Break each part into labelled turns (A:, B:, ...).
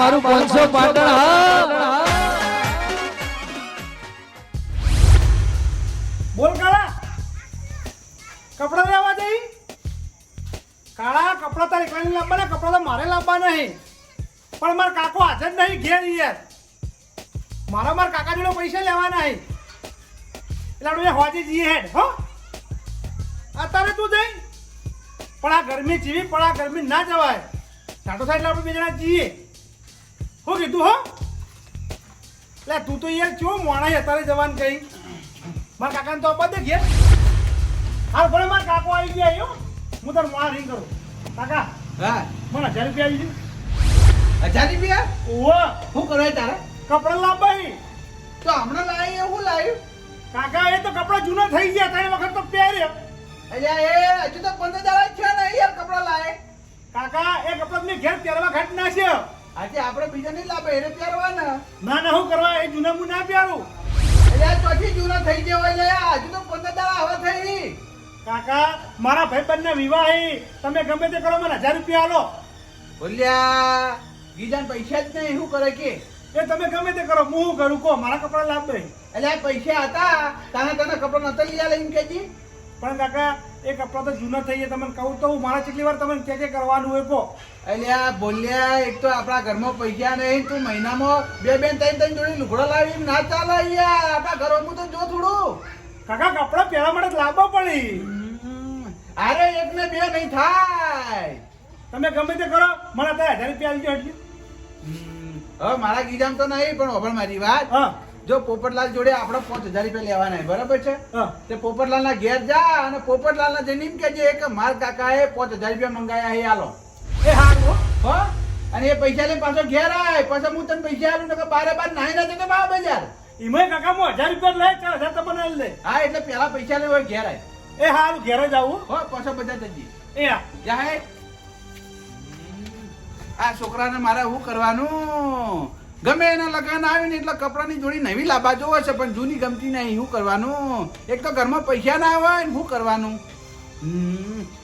A: મારું પાંચસો પાટણ
B: બોલ કાળા. કપડા લેવા જઈ? કાળા, કપડા તારે એકલાને લાવવાના કપડા તો મારે લાવવા નહીં. પણ મારા કાકો હાજર નહીં ઘેર યાર. મારા મારા કાકા જોડે પૈસા લેવા નહીં એટલે આપણે હોજી જઈએ હેડ, હો. અત્યારે તું જઈ. પણ આ ગરમી જીવી, પણ આ ગરમી ના જવાય. સાટો સાઈડ આપણે બે જણા જઈએ. શું કીધું હો? એટલે તું તો યાર ચો મોણા અત્યારે જવાનું કઈ? મારા કાકાને તો બધે ઘેર. હાલ ભલે મારા કાકો આવી ગયા હો. હું તાર મોણા રીંગ કરું. કાકા
C: હા.
B: મને હજાર રૂપિયા આવી ગયું
C: હજાર રૂપિયા?
B: ઓવા
C: શું કરાય તારે?
B: કપડા લાવવા
C: તો હમણાં લાવી એવું લાવ્યું?
B: કાકા એ તો કપડા જૂના થઈ ગયા ત્રણ વખત તો પહેર્યા.
C: અલ્યા એ હજુ તો પંદર દાડા છે ને યાર કપડા લાવે.
B: કાકા એ કપડા મેં ઘેર પહેરવા ઘાટ નાખ્યો.
C: આજે આપણે બીજા નહીં લાવે એને પહેરવાના
B: ના ના હું કરવા એ જૂના હું ના પ્યારું
C: એટલે આ ચોથી જૂના થઈ ગયો હોય હજુ તો પંદર દાડા હવે થઈ.
B: કાકા મારા ભાઈ ભાઈબંધના વિવાહ. તમે ગમે તે કરો મને હજાર રૂપિયા આલો.
C: બોલ્યા ગીજાન પૈસા જ નહીં શું કરે કે?
B: એ તમે ગમે તે કરો હું કરું? કહો મારા કપડા લાવ એટલે
C: આ પૈસા હતા. તાના તાના કપડા નતા લઈ લઈને કેજી
B: પણ કાકા એ કપડા તો જૂના થઈ ગયા તમને કહું તો હું મારા કેટલી વાર તમને કે કે કરવાનું હોય કહો.
C: આ બોલ્યા એક તો આપણા ઘરમાં પૈસા નહીં તું મહિનામાં બે બેન ત્રણ ત્રણ જોડી લુગડો લાવી ના ચાલે અહીંયા આપણા ઘરોમાં તો જો થોડું.
B: કાકા કપડા પહેરવા માટે લાવવા પડી.
C: અરે એક ને બે નહીં થાય.
B: તમે ગમે તે કરો મને અત્યારે હજાર રૂપિયા આવી એટલી
C: હવે મારા ગીજામ તો નહીં પણ ઓભળ મારી વાત.
B: હા.
C: જો પોપટલાલ જોડે આપણે પાંચ હજાર રૂપિયા લેવાના બરાબર છે? તે પોપટલાલ ના ઘેર જા અને પોપટલાલ ના જઈને એમ કહેજે કે માર એ પાંચ હજાર રૂપિયા મંગાયા એ આલો
B: એ હારું હો.
C: અને એ પૈસા લઈને પાછો ઘેર આય પાછો હું તને પૈસા આપું કે બારે બાર નાહી ના જતો બા બજાર.
B: એમાંય કાકા હું હજાર રૂપિયા લઈ ચાર હજાર તમને લે
C: હા એટલે પેલા પૈસા લેવા ઘેર આય.
B: એ હારું ઘેરે આવું.
C: હો પાછો બજાર જજી.
B: એ હા.
C: જાહે આ છોકરાને મારે શું કરવાનું? ગમે એના લગ્ન આવે ને એટલે કપડાની જોડી નવી લાવવા જોવે છે, પણ જૂની ગમતી નહીં. શું કરવાનું? એક તો ઘરમાં પૈસા ના હોય ને શું કરવાનું?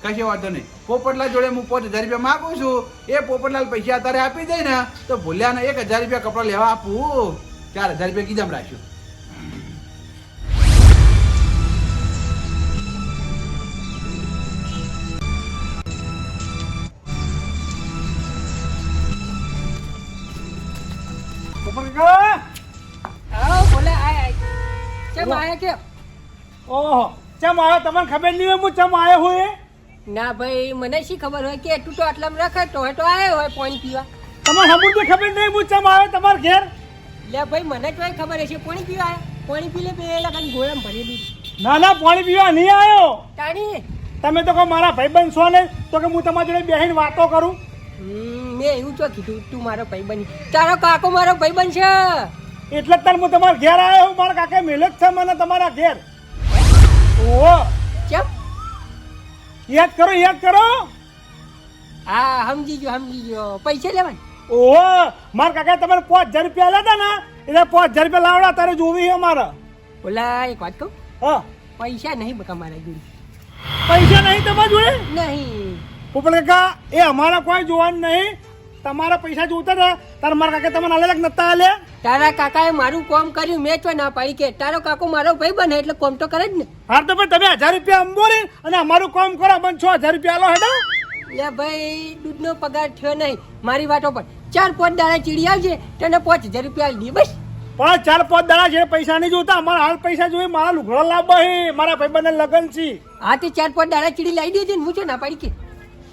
C: કશે વાંધો નહીં. પોપટલાલ જોડે હું પાંચ હજાર રૂપિયા માગું છું. એ પોપટલાલ પૈસા અત્યારે આપી દે ને, તો ભૂલ્યા ને એક હજાર રૂપિયા કપડાં લેવા આપું. ચાર હજાર રૂપિયા કીધા રાખ્યું.
B: કાકા
D: આવો બોલે આય આય. ચમ આયા કે?
B: ઓહો ચમ આવ્યો તમને ખબર નહીં હોય હું ચમ હોય
D: ના ભાઈ મને શી ખબર હોય કે તું તો આટલામાં રખે તો તો આયો હોય પાણી પીવા.
B: તમને સમજતી ખબર નહીં હું ચમ આવ્યો તમારા ઘેર?
D: લે ભાઈ મને તો ખબર હશે પાણી પીવા આયા. પાણી પી લે બે લગન ગોળામાં ભરી દીધું
B: ના ના પાણી પીવા નહીં આવ્યો
D: તાણી.
B: તમે તો કહો મારા ભાઈબંધ છો ને તો કે હું તમારી જોડે બેસીને વાતો કરું.
D: મેં એવું તો કીધું તું મારો ભાઈબંધ તારો કાકો મારો ભાઈબંધ છે.
B: એટલે તાર હું તમારા ઘેર આવ્યો હું મારા કાકા મેલે જ છે મને તમારા ઘેર. ઓહો.
D: કેમ
B: યાદ કરો યાદ કરો.
D: હા સમજી ગયો સમજી ગયો. પૈસા લેવાય
B: ઓહો. મારા કાકા તમારે પાંચ હજાર રૂપિયા લેતા ને એટલે પાંચ હજાર રૂપિયા લાવડા તારે જોવી છે મારે
D: ઓલા એક વાત કહું?
B: હા.
D: પૈસા નહીં બકા મારા જોડે.
B: પૈસા નહીં તમારા જોડે?
D: નહીં.
B: પોપટ કાકા એ અમારા કોઈ જોવાનું નહીં. તમારા પૈસા જોતા હતા. તારા મારા કાકા તમને અલગ નતા આલ્યા
D: તારા કાકાએ મારું કોમ કર્યું મેં તો ના પાડી કે તારો કાકો મારો ભાઈ બને એટલે કોમ તો કરે જ ને.
B: હા તો ભાઈ તમે હજાર રૂપિયા અંબોરી અને અમારું કોમ કરો પણ છ હજાર રૂપિયા આલો હેડો.
D: લે ભાઈ દૂધનો પગાર થયો નહીં. મારી વાતો પર ચાર પાંચ દાડા ચીડી આવજે તને પાંચ હજાર રૂપિયા આલી દે બસ.
B: પણ ચાર પાંચ દાડા છે પૈસા નહીં જોતા. અમારા હાલ પૈસા જોઈએ મારા લુગડો લાવવા હે મારા ભાઈબંધને લગન છે.
D: હા તે ચાર પાંચ દાડા ચીડી લાવી દેજે ને હું છે ના પાડી કે.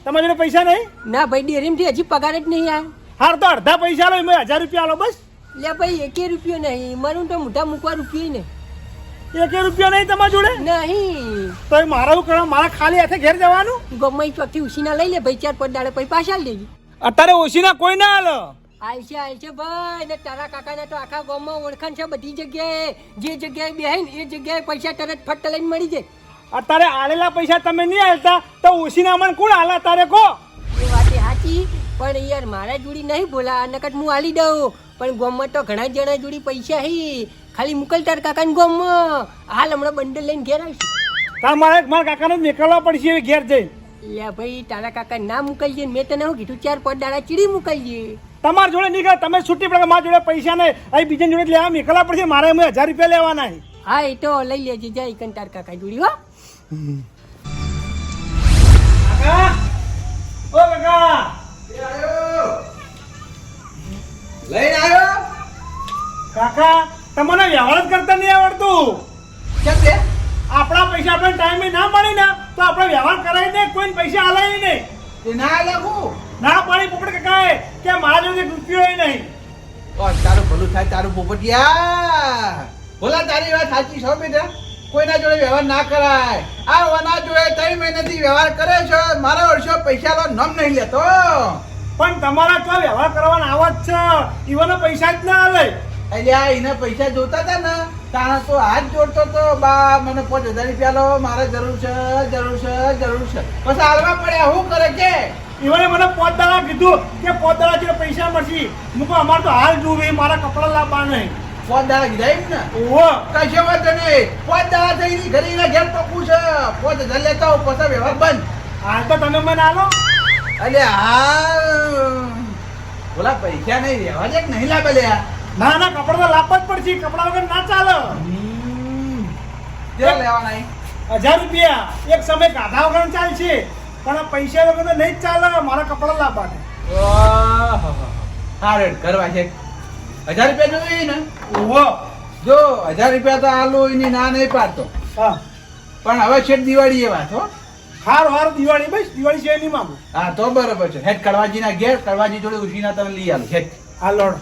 B: તમારા જોડે પૈસા નહીં?
D: ના ભાઈ ડેરીમથી હજી પગાર જ નહીં આવ્યો
B: હાર તો અડધા પૈસા લો મેં હજાર રૂપિયા આલો બસ.
D: લે ભાઈ એકે રૂપિયો નહીં. મારું તો મોઢા મૂકવા રૂપિયો ને
B: એકે રૂપિયા નહીં તમારી જોડે?
D: નહીં.
B: તો એ મારા શું કરવા મારા ખાલી હાથે ઘેર જવાનું?
D: ગમે ચોકથી ઉસીના લઈ લે ભાઈ ચાર પાંચ દાડે પછી પાછા દેજે.
B: અત્યારે ઓછીના કોઈ ના હાલો.
D: આવશે આવશે ભાઈ ને તારા કાકાને તો આખા ગામમાં ઓળખાણ છે બધી જગ્યાએ. જે જગ્યાએ બેહાય ને એ જગ્યાએ પૈસા તરત ફટ લઈને મળી જાય.
B: અત્યારે આલેલા પૈસા તમે નહીં આવતા તો ઓછીના મને કોણ આલા તારે કહો?
D: એ વાત સાચી પણ યાર મારા જોડી નહીં બોલા નકટ હું આલી દઉં. પણ ગોમમાં તો ઘણા જણા જોડી પૈસા હી. ખાલી મુકલ તાર કાકાને ગામમાં. હાલ હમણાં બંડલ લઈને ઘેર આવશે.
B: તાર મારે મારા કાકાને નીકળવા પડશે ઘેર જઈને.
D: લે ભાઈ તારા કાકા ના મુકાઈ છે મેં તને હું કીધું ચાર પાંચ દાડા ચીડી મુકાઈ છે
B: તમારા જોડે નીકળે તમે છૂટી પડે મારા જોડે પૈસા નહીં. અહીં બીજા જોડે લેવા નીકળવા પડશે મારે હજાર રૂપિયા લેવાના.
D: હા એ તો લઈ લેજે જય કંટાર કાકા જોડી હો.
C: લઈને આવ્યો
B: કાકા તમને વ્યવહાર જ કરતા નહીં આવડતું.
C: કેમ છે
B: આપણા પૈસા આપણે ટાઈમે ના મળે ને તો આપણે વ્યવહાર કરાવી દે કોઈને પૈસા હાલાય નહીં.
C: તે ના લાગુ
B: ના પાણી પોપટ કાકા કે મારા જોડે રૂપિયો નહીં.
C: ઓ તારું ભલું થાય તારું પોપટિયા. બોલા તારી વાત સાચી છો બેટા. કોઈના જોડે વ્યવહાર ના કરાય. આ વના જોડે ત્રણ મહિનાથી વ્યવહાર કરે છે. મારા વર્ષો પૈસા લો નમ નહીં લેતો.
B: પણ તમારા તો વ્યવહાર કરવાનો આવા જ છે. ઈવોને પૈસા જ ના આવે.
C: અલ્યા એને પૈસા જોતા હતા ને તાણા તો હાથ જોડતો તો બા મને પાંચ હજાર રૂપિયા લો મારે જરૂર છે જરૂર છે જરૂર છે. પછી હાલવા પડ્યા શું કરે કે?
B: ઈવોને મને પોત દાડા કીધું કે પોત દાડા પૈસા મળશે મૂકો અમારે તો હાલ જોવે મારા કપડા લાવવા નહીં
C: પાંચ દાડા કીધા એમ ને
B: ઓહો
C: કશો વાંધો નહીં. પાંચ દાડા થઈ ગઈ ઘરે એના ઘેર તો પૂછ પાંચ હજાર લેતા હોઉં પછી વ્યવહાર બંધ.
B: હાલ તો તમે મને આલો.
C: અલે હા બોલા પૈસા નહીં રહેવા દે નહીં લાગે
B: ના ના કપડા તો લાપવા જ પડશે. કપડા વગર ના ચાલે.
C: કેટલા લેવાના
B: હજાર રૂપિયા. એક સમય ગાધા વગર ચાલશે. પણ પૈસા વગર તો નહીં જ ચાલે. મારા કપડા લાવવાને.
C: હારે. કરવા છે. હજાર રૂપિયા જોઈએ ને
B: ઓહો
C: જો હજાર રૂપિયા તો આલો એની ના નહીં પાડતો
B: હા
C: પણ હવે છે દિવાળી એ વાત હો
B: હાર હાર દિવાળી બસ દિવાળી છે નહીં માગું
C: હા તો બરોબર છે હેઠ કડવાજીના ઘેર કડવાજી જોડે ઉછીના તમે લઈ આલો હેઠ
B: આ લોડ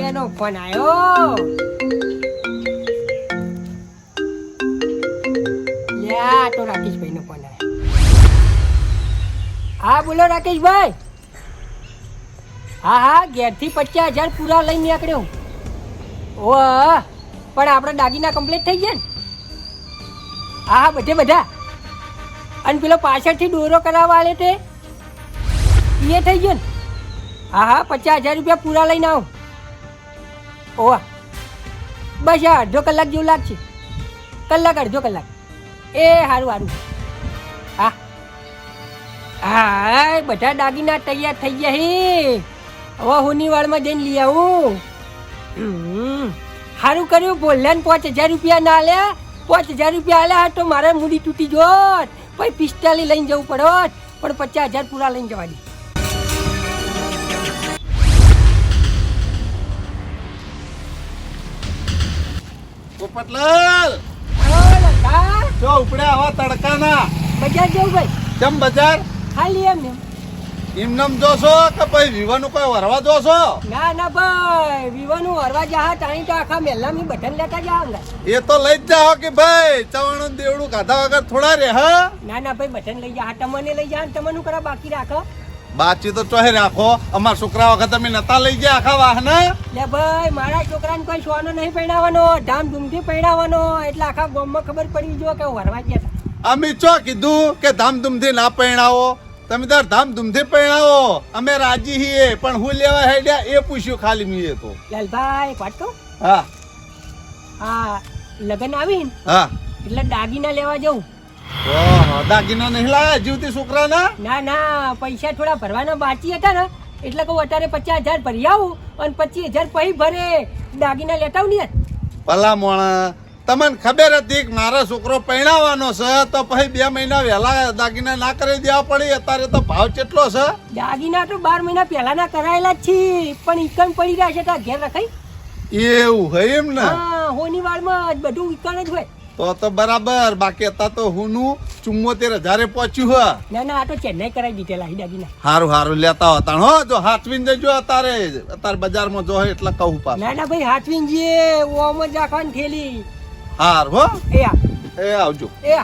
D: એનો ફોન આવ્યો લ્યા તો રાકેશભાઈ નો ફોન હા, બોલો રાકેશભાઈ. હા હા, ઘેરથી પચાસ હજાર પૂરા લઈને નીકળ્યો ઓ પણ આપણે દાગીના કમ્પ્લીટ થઈ ગયા ને? હા હા, બધે બધા. અને પેલો પાછળથી દોરો કરાવવા આલે તે. એ થઈ ગયો ને? હા હા, પચાસ હજાર રૂપિયા પૂરા લઈને આવું. ઓવા બસ આ અડધો કલાક જેવું લાગશે. કલાક, અડધો કલાક. એ સારું સારું હા. હા બધા દાગીના તૈયાર થઈ ગયા હે. હવે હોનીવાળમાં જઈને લઈ આવું. સારું કર્યું બોલ્યા પાંચ હજાર રૂપિયા ના લે પાંચ હજાર રૂપિયા આલ્યા તો મારે મૂડી તૂટી જોત. પછી પિસ્તાલી લઈને જવું પડોત. પણ પચાસ હજાર પૂરા લઈને જવાની
E: પોપટલાલ. જો ઉપડે આવા તડકાના.
D: બજાર જવું ભાઈ?
E: કેમ બજાર?
D: ખાલી એમ ને
E: ઇમનમ જોશો કે પછી વિવાનું કોઈ વરવા જોશો?
D: ના ના ભાઈ વિવાનું હરવા જા તાણી તો આખા મેલામાં બટન લેતા જાવ
E: એ તો લઈ જ જાઓ કે ભાઈ ચવાણું દેવડું ખાધા વગર થોડા રે હા?
D: ના ના ભાઈ બટન લઈ જા તમને લઈ જા તમને કરા બાકી રાખો.
E: બાચી તો ચોહે રાખો. અમાર છોકરા વખત તમે નતા લઈ ગયા આખા વાહન?
D: લે ભાઈ મારા છોકરાને કોઈ સોનો નહીં પહેરાવાનો ધામધૂમથી પહેરાવાનો એટલે આખા ગામમાં ખબર પડી જો કે વરવા ગયા
E: અમે ચો કીધું કે ધામધૂમથી ના પરણાવો તમે તાર ધામધૂમથી પરણાવો અમે રાજી છીએ પણ હું લેવા હેડ્યા એ પૂછ્યું ખાલી મીએ તો.
D: લાલભાઈ ભાઈ વાત કહું?
E: હા.
D: આ લગ્ન આવીને?
E: હા.
D: એટલે દાગીના લેવા જવું
E: દાગીના નહીં લાયા જીવતી છોકરાના?
D: ના ના પૈસા થોડા ભરવાના બાકી હતા ને. એટલે કહું અત્યારે પચાસ હજાર ભરી આવું અને પચીસ હજાર પછી ભરે. દાગીના લેતા આવું ને
E: ભલા મોણા તમને ખબર હતી કે મારો છોકરો પરણાવવાનો છે તો પછી બે મહિના વહેલા દાગીના ના કરી દેવા પડી. અત્યારે તો ભાવ કેટલો છે?
D: દાગીના તો બાર મહિના પહેલાના કરાયેલા જ છે પણ ઇકન પડી રહ્યા છે ત્યાં ઘેર રખાઈ
E: એવું હોય એમ ને?
D: હોની વાળમાં બધું ઇકન જ હોય.
E: તો તો બરાબર બાકી અત્યારે તો હુંનું ચુમ્મોતેર હજારે પહોંચ્યું હ.
D: ના ના આ તો ચેન્નઈ કરાવી દીધેલા છે દાગીના
E: હારું હારું લેતા હતા હો જો હાથવીને જજો અત્યારે. અત્યારે બજારમાં જો એટલે કહું પાછું.
D: ના ના ભાઈ હાથવીન જે ઓમ જ રાખવાની થેલી.
E: હાર હો.
D: એ
E: આવજો.
D: એ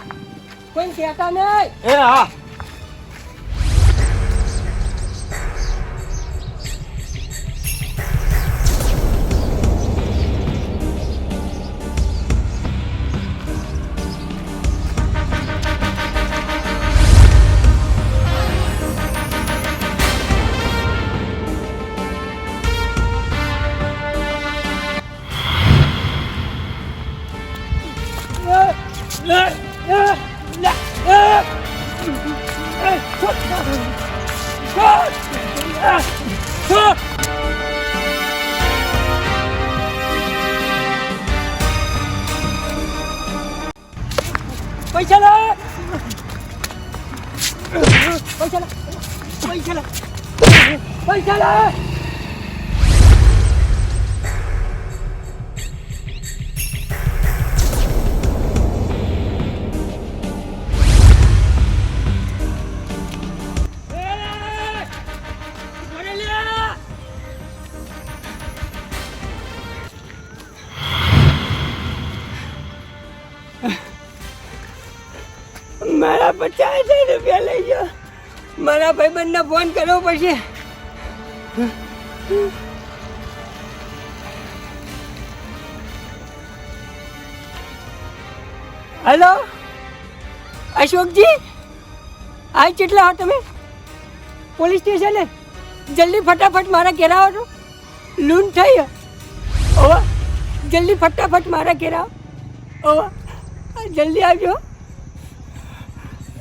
D: કોઈ કહેતા નહીં.
E: એ હા
D: મારા પચાસ હજાર રૂપિયા લઈ જાઓ મારા ભાઈબંધને ફોન કરવો પડશે હેલો? અશોકજી? આ કેટલા હો તમે? પોલીસ સ્ટેશને? જલ્દી ફટાફટ મારા ઘેર આવો લૂંટ થઈ. ઓવા જલ્દી ફટાફટ મારા ઘેર આવો. ઓવા જલ્દી આવજો.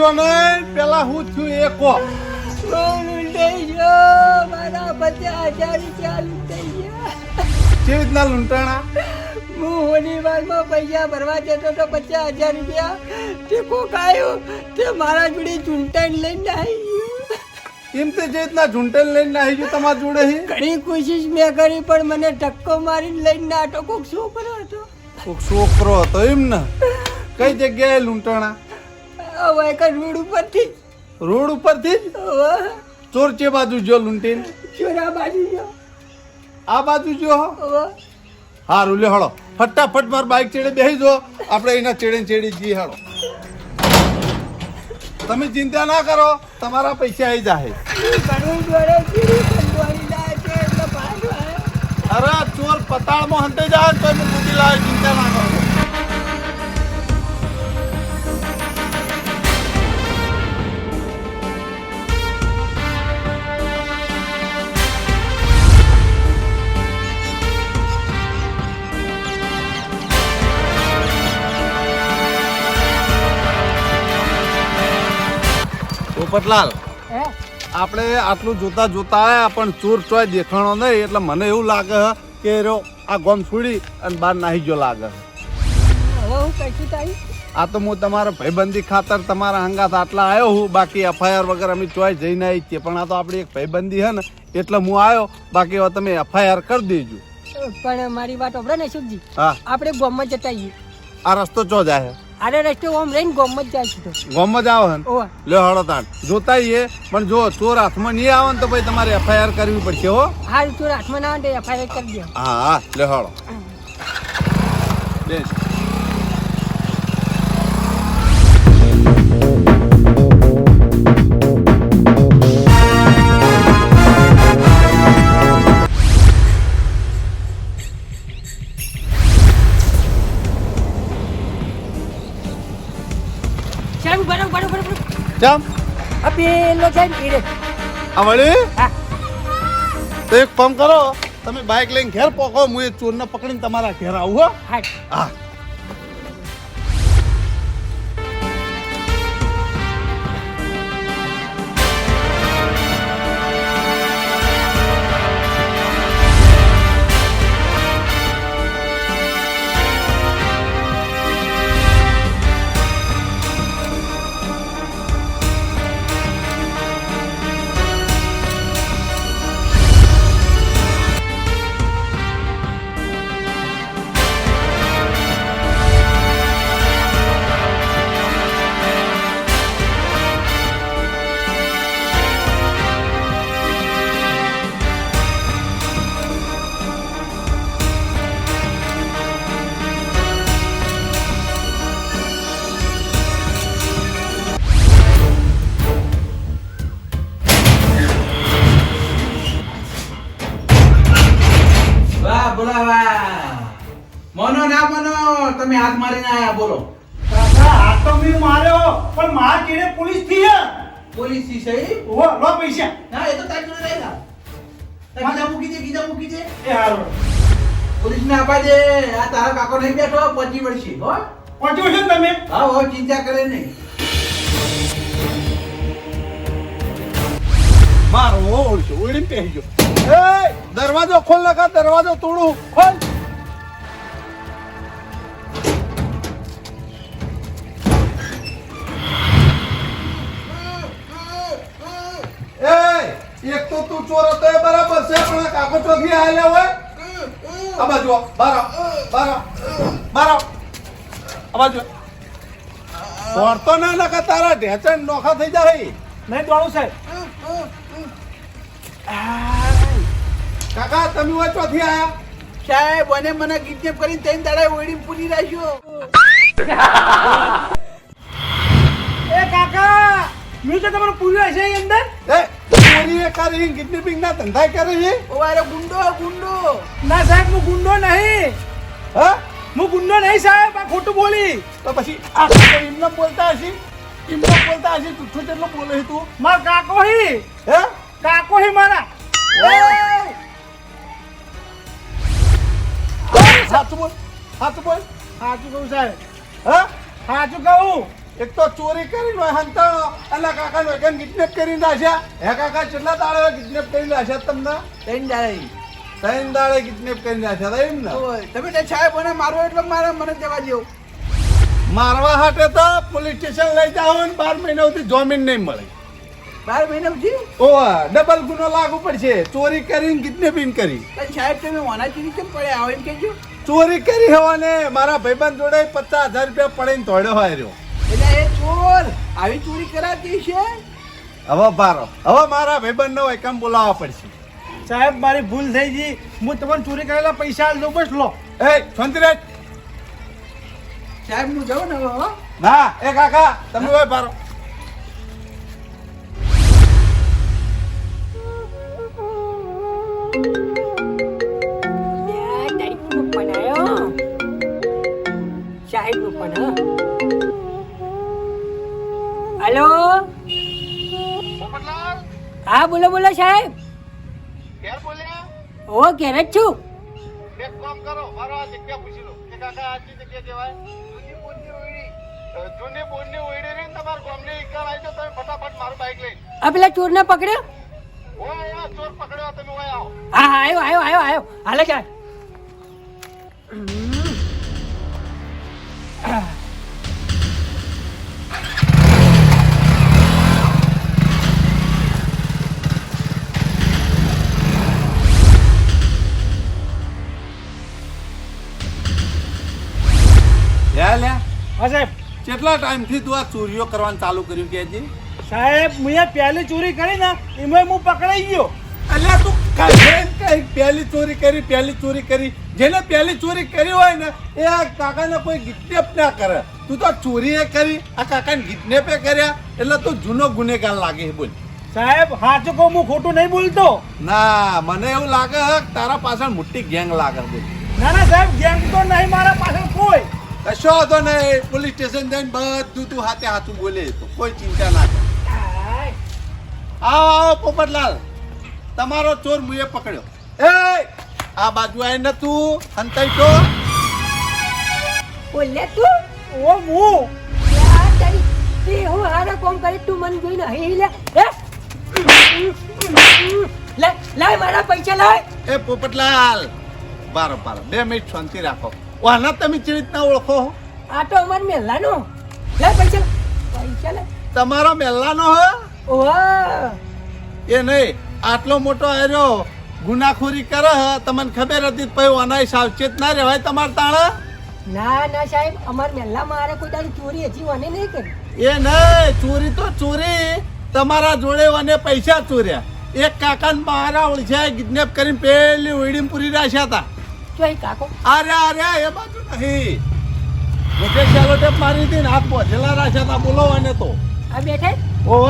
E: રોશો નહીં પેલા શું છું એ કહો કેવી રીતના લૂંટાણા?
D: હું હોલીવારમાં પૈસા ભરવા જતો તો પચાસ હજાર રૂપિયા તે કોક આવ્યો તે મારા જોડે ચૂંટાઈને લઈને આવી
E: એમ તે જે રીતના ઝૂંટેલ લઈને આવી ગયું તમારા જોડે
D: ઘણી કોશિશ મેં કરી પણ મને ધક્કો મારીને લઈને ના હતો કોક છોકરો હતો
E: કોક છોકરો હતો એમ ને? કઈ જગ્યાએ લૂંટાણા?
D: હવે રોડ ઉપરથી.
E: રોડ ઉપરથી જ? ચોર ચે બાજુ જો લૂંટીને?
D: ચોરા બાજુ જો.
E: આ બાજુ જો
D: હા.
E: હારું લે હળો. ફટાફટ માર બાઇક ચેડે બેસી જો. આપણે એના ચેડે ચેડી જઈએ હળો. તમે ચિંતા ના કરો તમારા પૈસા આવી જાય અરે ચોર પતાળમાં હંતે જાય તો એમ કૂદી લાવે ચિંતા ના પોપટલાલ
D: હે?
E: આપણે આટલું જોતા જોતા આવ્યા પણ ચોર ચોય દેખાણો નહીં એટલે મને એવું લાગે કે આ ગોમ છોડી અને બહાર નાહી ગયો લાગે
D: હું.
E: આ તો હું તમારા ભાઈબંધી ખાતર તમારા હંગાથ આટલા આવ્યો હું બાકી એફઆઈઆર વગર અમે ચોય જઈને આવી છીએ પણ આ તો આપણી એક ભાઈબંધી છે ને એટલે હું આવ્યો બાકી હવે તમે એફઆઈઆર કરી દેજો.
D: પણ મારી વાત ઓબળે ને
E: હા.
D: આપણે ગોમમાં જતા આવીએ
E: આ રસ્તો ચો જાય
D: આરે રસ્તે ઓમ રહીને ગોમમાં જ જાય છે
E: જ આવે ને? લ્યો હળો તાણ જોતા આવીએ પણ જો ચોર હાથમાં નહીં આવે ને તો ભાઈ તમારે એફઆઈઆર કરવી પડશે હો.
D: હાલ ચોર હાથમાં ના આવે તો એફઆઈઆર કરી દે.
E: હા હા લ્યો હળો. બેસ. જામ
D: આ પેલો છે ને ઈ
E: આ વળી? તો એક કામ કરો તમે બાઇક લઈને ઘેર પોકો હું એ ચોરને પકડીને તમારા ઘેર આવું હો.
D: હા.
C: તમે ચિંતા કરે નહીં.
E: મારો ઓળશો ઓળીને પહેરી ગયો એ દરવાજો ખોલ નકા દરવાજો તોડું. ખોલ. એક તો તું ચોર હતો એ બરાબર છે, પણ કાકો ચોથી આયેલા હોય. આ બાજુ બારા બારા બારા આવ. આ બાજુ દોડતો ના નકા તારા ઢેચણ નોખા થઈ જાય
B: નહીં દોડું સાહેબ
E: કાકા તમે હોય આયા?
C: સાહેબ અને મને કિડનેપ કરીને ત્રણ દાડા ઓળી પૂરી રાખ્યો.
B: એ કાકા મેં તો તમારું પૂર્યું હશે એ અંદર?
E: એ પૂરી એ કરી કિડનેપિંગ ના ધંધા કરે છે?
C: ઓ અરે ગુંડો ગુંડો.
B: ના સાહેબ હું ગુંડો નહીં.
E: હા?
B: હું ગુંડો નહીં સાહેબ આ ખોટું બોલી.
E: તો પછી આ એમને બોલતા હશે? એમને બોલતા હશે? જુઠ્ઠું જેટલો બોલે છે તું.
B: માર કાકો હી.
E: હે?
B: કાકો હી મારા.
E: સાચું બોલ. સાચું બોલ.
B: સાચું કહું સાહેબ.
E: હા?
B: સાચું કહું.
E: એક તો ચોરી કરીને હંતાણો એટલે કાકા નો કિડનેપ કરીને નાખ્યા. હે કાકા કેટલા દાડે કિડનેપ કરી નાખ્યા તમને?
C: ત્રણ દાડા.
E: ત્રણ દાડે કિડનેપ કરી નાખ્યા હતા એમ ને?
C: તમે તે સાહેબ મને મારો એટલે મારે મને દેવા જેવું
E: મારવા હાટે તો પોલીસ સ્ટેશન લઈ જાવ ને બાર મહિના સુધી જામીન નહીં મળે.
C: બાર મહિના સુધી?
E: ઓવા ડબલ ગુનો લાગુ પડશે. ચોરી કરીને કિડનેપિંગ કરી.
C: પણ સાહેબ તમે વાનાચીરી કેમ પડે આવો એમ કેજો
E: ચોરી કરી હોવાને મારા ભાઈબંધ જોડે પચાસ હજાર રૂપિયા પડીને તોડ્યો હોય રહ્યો.
C: એટલે એ ચોર આવી ચોરી કરાતી છે
E: હવે બારો હવે મારા ભાઈબંધ નો એકમ બોલાવવા પડશે.
B: સાહેબ મારી ભૂલ થઈ ગઈ. હું તમને ચોરી કરેલા પૈસા આલજો બસ લો.
E: એ શાંતિરાજ.
C: સાહેબ હું જાઉં ને હવે
E: ના એ કાકા તમે હોય
D: પારો. સાહેબનો. હલો? હા બોલો બોલો સાહેબ. ઓ ઘેર જ છું
E: એક કામ કરો મારો આ જગ્યા પૂછી લો. કે કાકા આ ચી જગ્યા કહેવાય? જૂની બોરની ઓઈડી જૂની બોરની ઓઈડી રહી તમાર ગામની ઈકણ આવી તો તમે ફટાફટ મારું બાઈક લઈ
D: આ પેલા ચોરને પકડ્યો?
E: ઓ આ ચોર પકડ્યો તમે ઓય આવો.
D: હા હા આવ્યો આવ્યો આવ્યો આવ્યો. હાલે ચાલ.
B: હા સાહેબ.
E: કેટલા ટાઈમથી તું આ ચોરીઓ કરવાનું ચાલુ કર્યું કે
B: સાહેબ મેં પહેલી ચોરી કરી ને એમાં હું પકડાઈ ગયો.
E: અલ્યા તું કઈ પહેલી ચોરી કરી પહેલી ચોરી કરી. જેને પહેલી ચોરી કરી હોય ને એ આ કાકાને કોઈ કિડનેપ ના કરે. તું તો ચોરી એ કરી આ કાકાને ગિટનેપે કર્યા એટલે તું જૂનો ગુનેગાર લાગે બોલ.
B: સાહેબ સાચું કહું હું ખોટું નહીં બોલતો.
E: ના મને એવું લાગે તારા પાછળ મોટી ગેંગ લાગે બોલ.
B: ના ના સાહેબ ગેંગ તો નહીં મારા પાછળ કોઈ.
E: કશો હતો નહીં પોલીસ સ્ટેશન જઈને બધું તું હાથે હાથું બોલે તો કોઈ ચિંતા ના કર આવો આવો પોપટલાલ તમારો ચોર મુએ પકડ્યો એ આ બાજુ આવીને તું હંતાઈ તો
D: બોલે તું
B: ઓ મુ
D: યા, તારી તે હું હારા કોમ કરી તું મન જોઈને લે હે લે લાય મારા પૈસા લાય
E: એ પોપટલાલ બારો બારો બે મિનિટ શાંતિ રાખો વાના તમે જે રીતના ઓળખો
D: આ તો અમાર મેલ્લાનો લે પૈસા પૈસા લે.
E: તમારો મેલ્લાનો હો?
D: ઓહ.
E: એ નહીં આટલો મોટો આર્યો ગુનાખોરી કરે હ? તમને ખબર હતી પછી વાના સાવચેત ના રહેવાય તમારે તાણે?
D: ના ના સાહેબ અમાર મેલ્લા મારે કોઈ દાડી ચોરી હજી વાને નહીં કરી.
E: એ નહીં ચોરી તો ચોરી. તમારા જોડે અને પૈસા ચોર્યા. એક કાકાને મારા ઓળખ્યા કિડનેપ કરીને પેલી ઉડીમ પૂરી રાખ્યા હતા.
D: ચોઈ કાકો?
E: અરે અરે એ બાજુ નહીં. મોટે ચાલો મારી હતી ને હાથ પહોંચેલા રાખ્યા હતા બોલાવાને તો.
D: આ બેઠે?
E: ઓ
D: ઓ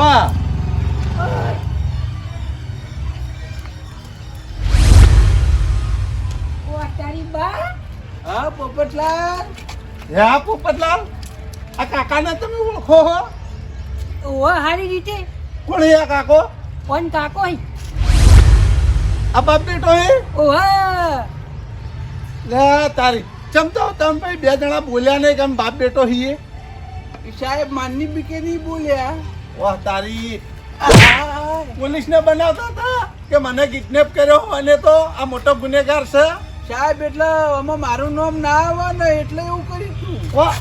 D: ઓવા
C: હા પોપટલાલ.
E: હે પોપટલાલ? આ કાકાને તમે ઓળખો હો?
D: ઓવા હારી રીતે.
E: કોણ હે કાકો?
D: કોણ કાકો હી
E: આ બાપ બેટો હે?
D: ઓવા
E: લે તારી. ચમતો તમે ભાઈ બે જણા બોલ્યા નહીં કે આમ બાપ બેટો હીએ
C: સાહેબ માનની બીકે નહીં બોલ્યા.
E: વાહ તારી. પોલીસને બનાવતા હતા કે મને કિડનેપ કર્યો અને તો આ મોટો ગુનેગાર છે?
C: સાહેબ એટલે આમાં મારું નામ ના આવે ને એટલે એવું કર્યું તું.
E: વાહ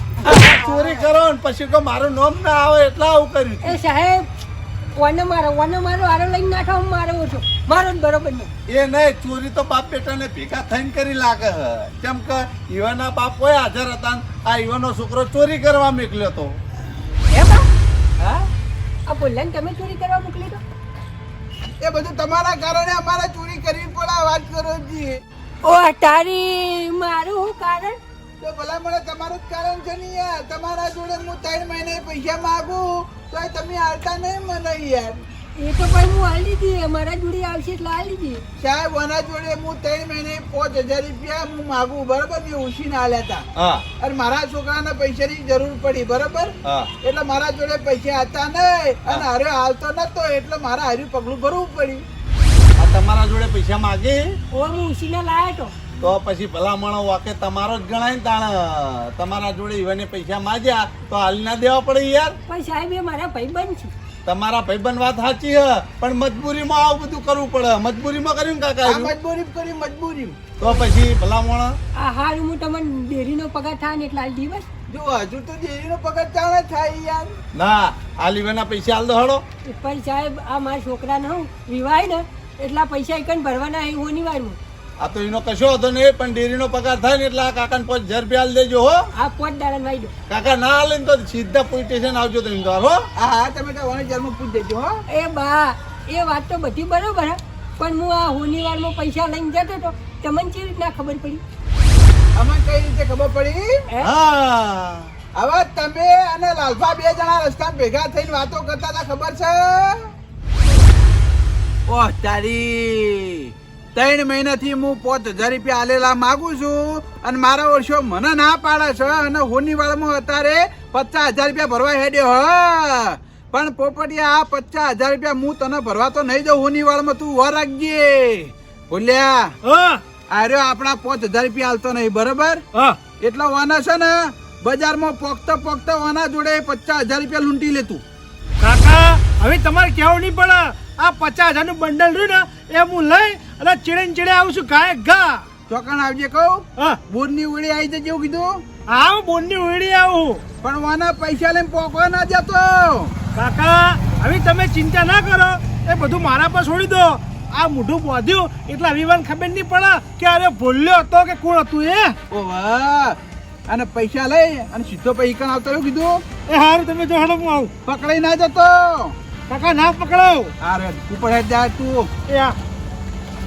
E: ચોરી કરો ને પછી તો મારું નામ ના આવે એટલે આવું કર્યું
D: એ સાહેબ ઓને મારો ઓને મારો આરો લઈને નાખો હું મારો છો. મારો બરોબર નહીં
E: એ નહીં ચોરી તો બાપ બેટાને ભેગા થઈને કરી લાગે હે કેમ કે ઈવાના બાપ કોઈ હાજર હતા આ ઈવાનો છોકરો ચોરી કરવા મોકલ્યો તો.
D: હે હા? આ બોલ્યાને તમે ચોરી કરવા મોકલી તો
C: એ બધું તમારા કારણે અમારે ચોરી કરવી પડે વાત કરો જી.
D: ઓ તારી મારું શું કારણ?
C: તો ભલા મને તમારું જ કારણ છે ને યાર. તમારા જોડે હું ત્રણ મહિને પૈસા માંગુ તો તમે આવતા નહીં મને યાર.
D: એ તો હું આલી મારા જોડે આવશે એટલે આલી દીધી
C: સાહેબ આના જોડે હું ત્રણ મહિને પાંચ હજાર રૂપિયા હું માગું બરાબર? મેં ઉછીને આલ્યા હતા. અને મારા છોકરાને પૈસાની જરૂર પડી બરોબર? એટલે મારા જોડે પૈસા હતા નહીં. અને હારે હાલતો નતો એટલે મારા હાર્યું પગલું ભરવું પડ્યું.
E: તમારા જોડે પૈસા માગે?
D: ઓ હું ઉસીને લાયો તો.
E: તો પછી ભલામણો વાકે તમારો જ ગણાય ને તાણ. તમારા જોડે ઈવાને પૈસા માગ્યા તો હાલ ના દેવા પડે યાર.
D: પણ સાહેબ એ મારા ભાઈબંધ છે.
E: તમારા ભાઈબંધ વાત સાચી હે પણ મજબૂરીમાં આવું બધું કરવું પડે. મજબૂરીમાં કર્યું કાકા
C: મજબૂરી કરી મજબૂરી.
E: તો પછી ભલામણ?
D: આ હાલ હું તમને ડેરીનો પગાર થાય ને એટલે આલી દિવસ?
C: જો હજુ તો ડેરીનો પગાર ચાલે થાય યાર.
E: ના આ લીવાના પૈસા હાલ દો હળો
D: પણ સાહેબ આ મારા છોકરાને હું વિવાહ ને એટલા પૈસા એકન ભરવાના એ હોની વારમાં
E: આ તો એનો કશો હતો નહીં પણ ડેરીનો પગાર થાય ને એટલે આ કાકાને પાંચ હજાર રૂપિયા હાલ દેજો હો.
D: આ પોત દાડા વાઈ દો.
E: કાકા ના હાલે ને તો સીધા પોલીસ સ્ટેશન આવજો તમે તો હો.
C: હા હા તમે તો વને જન્મ પૂછ દેજો હો.
D: એ બા એ વાત તો બધી બરોબર હે પણ હું આ હોનીવારમાં પૈસા લઈને જતો તો તમને કેવી રીતના ખબર પડી?
C: અમને કઈ રીતે ખબર પડી?
D: હા?
C: હવે તમે અને લાલભા બે જણા રસ્તા ભેગા થઈને વાતો કરતા હતા ખબર છે? ઓહ તારી. ત્રણ મહિનાથી હું પાંચ હજાર રૂપિયા આલેલા માગું છું અને મારા વર્ષો મને ના પાડે છે અને હોની વાળમાં અત્યારે પચાસ હજાર રૂપિયા ભરવા હેડ્યો હ. પણ પોપટિયા આ પચાસ હજાર રૂપિયા હું તને ભરવા તો નહીં જાઉં હોની વાળમાં તું વર રાખજે. બોલ્યા
B: હા.
C: આર્યો આપણા પાંચ હજાર રૂપિયા હાલતો નહીં બરાબર?
B: હા.
C: એટલે વાના છે ને બજારમાં પોકતા પોકતા વાના જોડે પચાસ હજાર રૂપિયા લૂંટી લેતું.
B: કાકા હવે તમારે કેવું નહીં પડે. આ પચાસ હજારનું બંડલ રહ્યું ને એ હું લઈ અને ચીડે ચીડે આવું છું ગાય ગા
C: ચોકણ આવજે કહું.
B: હા.
C: બોરની ઉડી આવી જજે એવું કીધું?
B: હા હું બોનની ઉડી આવું
C: પણ વાના પૈસા લઈને પોકવા ના જતો.
B: કાકા હવે તમે ચિંતા ના કરો. એ બધું મારા પર છોડી દો. આ મોઢું બોધ્યું એટલે અભિમાન ખબર નહીં પડે કે અરે ભૂલ્યો હતો કે કોણ હતું એ.
C: ઓ વાહ અને પૈસા લઈ અને સીધો પૈસા આવતો એવું કીધું?
B: એ હારું તમે જો હડો હું આવું.
C: પકડાઈ ના જતો.
B: કાકા ના પકડાવ.
C: અરે તું પડે જાય તું.
B: એ આ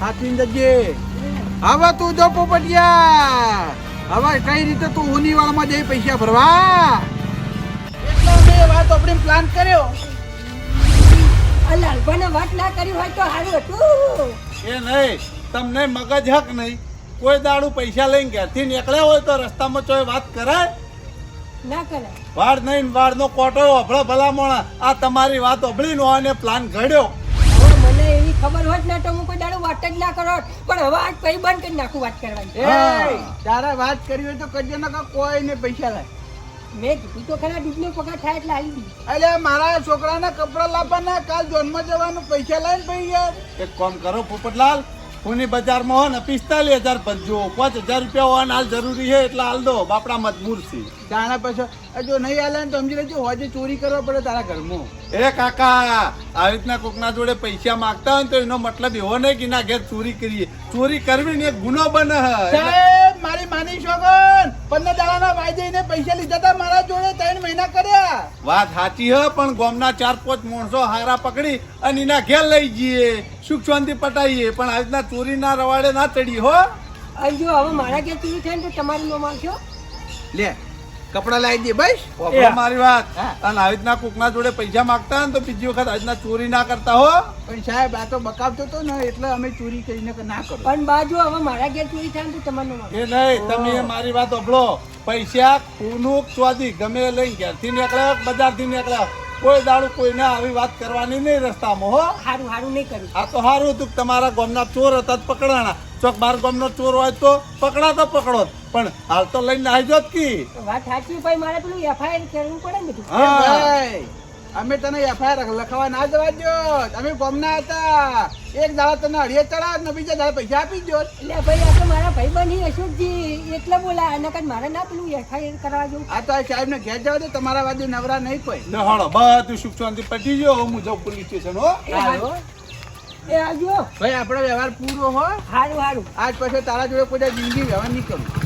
C: સાચવીને જજે હવે તું જો પોપટિયા હવે કઈ રીતે તું ઉનીવાળમાં જઈ પૈસા ભરવા? એટલે મેં વાત આપણે પ્લાન કર્યો.
D: લાલભાને વાત ના કરી હોય તો સારું હતું.
E: એ નહીં તમને મગજ હક નહીં. કોઈ દાડું પૈસા લઈને ઘેરથી નીકળ્યા હોય તો રસ્તામાં ચોય વાત કરાય?
D: ના કરાય.
E: વાડ નહીં વાડનો કોટો અભળો ભલામણ આ તમારી વાત અભળી નો અને પ્લાન ઘડ્યો.
D: મને ખબર હોત ને તો હું કોઈ દાડો વાત જ ના કરો પણ હવે આજ કઈ બંધ કરી નાખું વાત કરવાની.
C: એ તારે વાત કરી હોય તો કરજો ના કોઈ ને પૈસા લાય.
D: મેં કીધું તો ખરા દૂધનો પગાર થાય એટલે આવી દીધી
C: અલ્યા મારા છોકરાના કપડા લાવવાના કાલ જોનમાં જવાનું પૈસા લાવીને ભાઈ યાર.
E: એક કામ કરો પોપટલાલ. પુની બજારમાં હો ને પિસ્તાલીસ હજાર ભરજો પાંચ હજાર રૂપિયા હોય હાલ જરૂરી છે એટલે હાલ દો. બાપડા મજબૂર છે.
C: જાણે પછી જો નહીં હાલે તો સમજી લેજો હોજે ચોરી કરવા પડે તારા ઘરમાં.
E: એ કાકા આવી રીતના કોકના જોડે પૈસા માંગતા હોય ને તો એનો મતલબ એવો નહીં કે ના ઘેર ચોરી કરીએ. ચોરી કરવી ને એક ગુનો બને
C: મારી માની શોગન પંદર દાડાના વાયદે પૈસા લીધા હતા મારા જોડે ત્રણ મહિના કર્યા.
E: વાત સાચી હ પણ ગોમના ચાર પાંચ માણસો હારા પકડી અને એના ઘેર લઈ જઈએ. સુખ શાંતિ પટાઈએ પણ આજના ચોરી ના રવાડે ના ચડી હો.
D: અને જો હવે મારા ઘેર ચોરી થાય ને તો તમારું નામ આવશો
C: લે કપડા લાવી દે
E: ભાઈ મારી વાત. અને આવી રીતના કોકના જોડે પૈસા માંગતા ને તો બીજી વખત આવી રીતના ચોરી ના કરતા હો.
C: પણ સાહેબ આ તો બકાવતો હતો ને એટલે અમે ચોરી કરીને કે ના કરો.
D: પણ બાજુ હવે મારા ઘેર ચોરી થાય તો તમને
E: એ નહીં તમે મારી વાત સાંભળો. પૈસા કુનુક સ્વાદી ગમે લઈને ઘેરથી નીકળ્યા બજારથી નીકળ્યા કોઈ દાડું કોઈને આવી વાત કરવાની નહીં રસ્તામાં હો.
D: સારું સારું નહીં કરું.
E: આ તો સારું હતું તમારા ગામના ચોર હતા તો પકડાણા. ચોક બાર ગામનો ચોર હોય તો પકડાતો પકડો. પણ હાલ તો લઈને આવી જોત કી.
D: વાત સાચી ભાઈ મારે પેલું એફઆઈઆર કરવું પડે ને બધું.
E: હા.
C: ભાઈ અમે તને એફઆઈઆર લખવા ના જવા દો અમે ગામના હતા. એક દાડા તને અડીએ ચડા ને બીજા દાડા પૈસા આપી દો
D: એટલે ભાઈ આ તો મારા બની અશોકજી એટલે બોલા નકર મારે ના પેલું એફઆઈઆર કરવા જવું.
C: આ તો આ સાહેબ ને ઘેર જવા દે તમારા વાદે નવરા નહીં કોઈ.
E: હાલો બધું સુખ શાંતિ પટી ગયો. હું જાઉં પોલીસ સ્ટેશન હો.
D: એ આવજો
C: ભાઈ આપણો વ્યવહાર પૂરો હો.
D: સારું સારું
C: આજ પછી તારા જોડે કોઈ જિંદગી વ્યવહાર નહીં કરું.